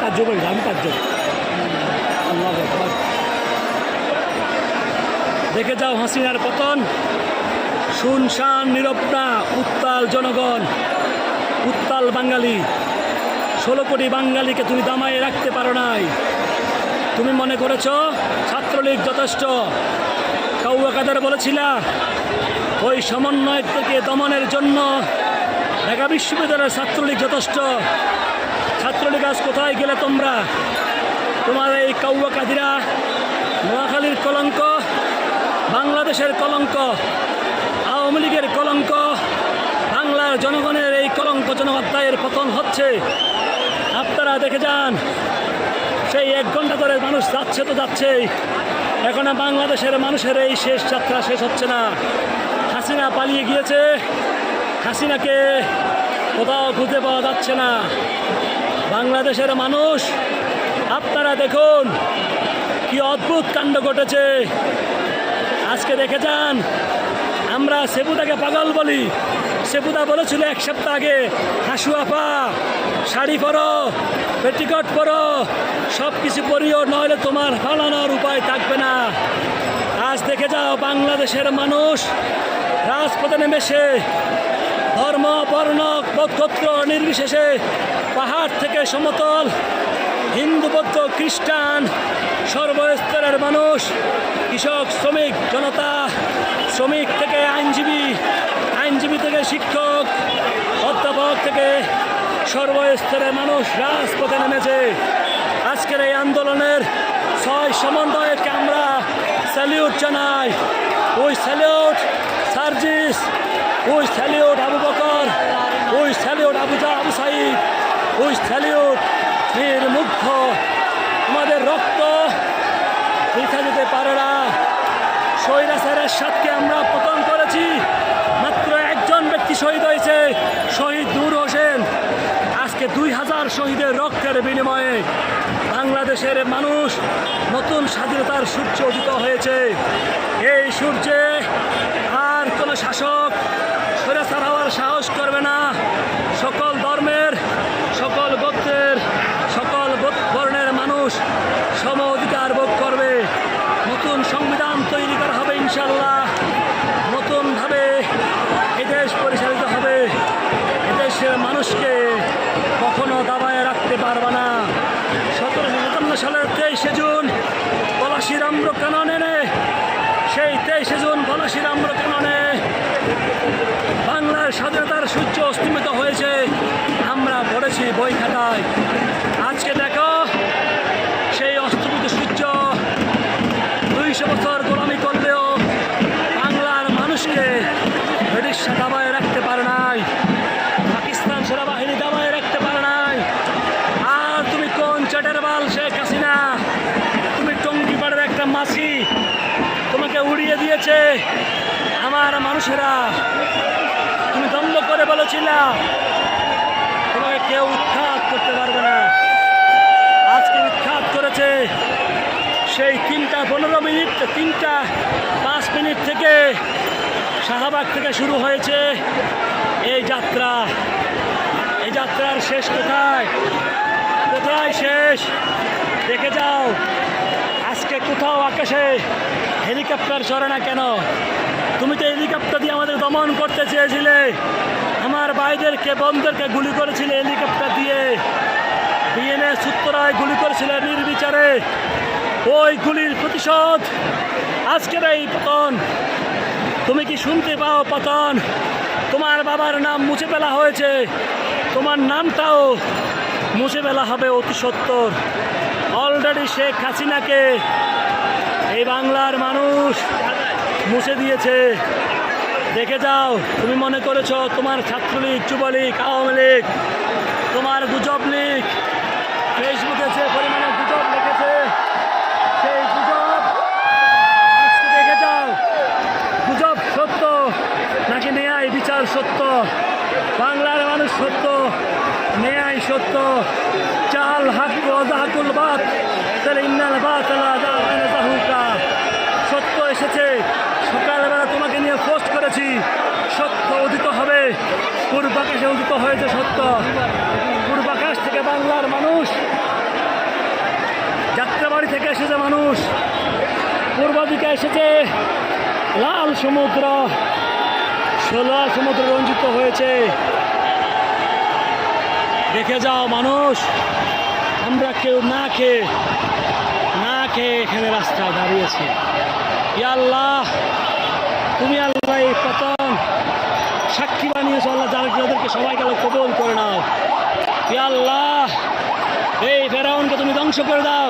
কার্য করি আমি দেখে যাও হাসিনার পতন। শুনশান, নিরবতা, উত্তাল জনগণ, উত্তাল বাঙালি। ষোলো কোটি বাঙালিকে তুমি দামায়ে রাখতে পারো নাই। তুমি মনে করেছ ছাত্রলীগ যথেষ্ট? কাউয়া কাদের বলেছিলা, ওই সমন্বয় থেকে দমনের জন্য ঢাকা বিশ্ববিদ্যালয়ের ছাত্রলীগ যথেষ্ট। ছাত্রলীগ আজ কোথায় গেলে তোমরা? তোমার এই কাউয়া কাদিরা, নোয়াখালীর কলঙ্ক, বাংলাদেশের কলঙ্ক, আওয়ামী লীগের কলঙ্ক, বাংলার জনগণের এই কলঙ্কজনক অধ্যায়ের পতন হচ্ছে। আপনারা দেখে যান, সেই এক ঘণ্টা ধরে মানুষ যাচ্ছে তো যাচ্ছেই। এখনও বাংলাদেশের মানুষের এই শেষ যাত্রা শেষ হচ্ছে না। হাসিনা পালিয়ে গিয়েছে। হাসিনাকে কোথাও খুঁজে পাওয়া যাচ্ছে না। বাংলাদেশের মানুষ, আপনারা দেখুন কি অদ্ভুত কাণ্ড ঘটেছে। আজকে দেখে যান, আমরা সেবুদাকে পাগল বলি। সেবুদা বলেছিল এক সপ্তাহ আগে, হাসু আপা, শাড়ি পরো, পেটিকট পরো সব কিছু পরিও, নইলে তোমার ফালানোর উপায় থাকবে না। আজ দেখে যাও, বাংলাদেশের মানুষ রাজপথে নেমেছে। ধর্ম বর্ণ নক্ষত্র নির্বিশেষে পাহাড় থেকে সমতল হিন্দু বৌদ্ধ খ্রিস্টান সর্বস্তরের মানুষ, কৃষক, শ্রমিক, জনতা, শ্রমিক থেকে আইনজীবী আইনজীবী থেকে শিক্ষক, অধ্যাপক থেকে সর্বস্তরের মানুষ রাজপথে নেমেছে। আজকের এই আন্দোলনের ছয় সমন্বয়কে আমরা স্যালিউট জানাই। ওই স্যালিউট সার্জিস ওই স্যালিউট আবু বকর, ওই স্যালিউট আবু জা আবু সাইদ ওই স্যালিউট মুগ্ধ। আমাদের রক্ত বৃথা যেতে পারে না। স্বৈরাচারের সাথে আমরা পতন করেছি। মাত্র একজন ব্যক্তি শহীদ হয়েছে, শহীদ নূর হোসেন। আজকে দুই হাজার শহীদের রক্তের বিনিময়ে বাংলাদেশের মানুষ নতুন স্বাধীনতার সূর্য উদিত হয়েছে। এই সূর্যে আর কোনো শাসক স্বৈরাচার হওয়ার সাহস করবে না। সকল ধর্মের, সকল গোত্রের, সকল বর্ণের মানুষ সম অধিকার ভোগ করবে। নতুন সংবিধান তৈরি করা হবে ইনশাল্লাহ নতুনভাবে এদেশ পরিচালিত হবে। এদেশের মানুষকে কখনো দাবায় রাখতে পারবে না। সতেরোশো সাতান্ন সালের তেইশে জুন, পলাশির আম্র কাননে সেই তেইশে জুন পলাশির আম্র কাননে বাংলার স্বাধীনতার সূর্য অস্তিমিত হয়েছে। আমরা পড়েছি বই খাতায় আজকে দেখো উড়িয়ে আমার মানুষেরা, তুমি দম্ভ করে বলেছিলা। তোমাকে কেউ উৎখাত করতে পারবে না। আজকে উৎখাত করেছে সেই তিনটা, পনেরো মিনিট, তিনটা, পাঁচ মিনিট থেকে শাহবাগ থেকে শুরু হয়েছে এই যাত্রা। এই যাত্রার শেষ কোথায়? কোথায় শেষ? দেখে যাও। আজকে কোথাও আকাশে হেলিকপ্টার চড়ে না কেন? তুমি তো হেলিকপ্টার দিয়ে আমাদের দমন করতে চেয়েছিলে। আমার ভাইদেরকে, বোনদেরকে গুলি করেছিলে হেলিকপ্টার দিয়ে। বিএনএ সূত্রায় গুলি করেছিল নির্বিচারে। ওই গুলির প্রতিশোধ আজকের এই পতন। তুমি কি শুনতে পাও পতন? তোমার বাবার নাম মুছে ফেলা হয়েছে। তোমার নামটাও মুছে ফেলা হবে অতি সত্তর। অলরেডি শেখ হাসিনাকে এই বাংলার মানুষ মুছে দিয়েছে। দেখে যাও, তুমি মনে করেছ তোমার ছাত্রলীগ, যুবলীগ, আওয়ামী লীগ, তোমার গুজব লীগ ফেসবুকে যে পরিমাণে গুজব লিখেছে, সেই গুজব দেখে যাও, গুজব সত্য নাকি ন্যায় বিচার সত্য? বাংলার মানুষ সত্য, ন্যায় সত্য চাল হাক ওয়াজাহাকুল বাত তাহলে ইন্নাল বাতালা জাহুকা সত্য এসেছে। সকালবেলা তোমাকে নিয়ে পোস্ট করেছি। সত্য উদিত হবে। পূর্বাকাশে উদিত হয়েছে সত্য। পূর্বাকাশ থেকে বাংলার মানুষ। যাত্রাবাড়ি থেকে এসেছে মানুষ। পূর্ব দিকে এসেছে লাল সমুদ্র। লাল সমুদ্র রঞ্জিত হয়েছে। দেখে যাও মানুষ। আমরা কেউ না খেয়ে না খেয়ে এখানে রাস্তায় দাঁড়িয়েছি। ইয়াল্লাহ তুমি আল্লাহ এই পতন সাক্ষী বানিয়েছো, আল্লাহ যারা যাদেরকে সবাইকে আল্লাহ কবল করে নাও। আল্লাহ, এই ফেরাউনকে তুমি ধ্বংস করে দাও।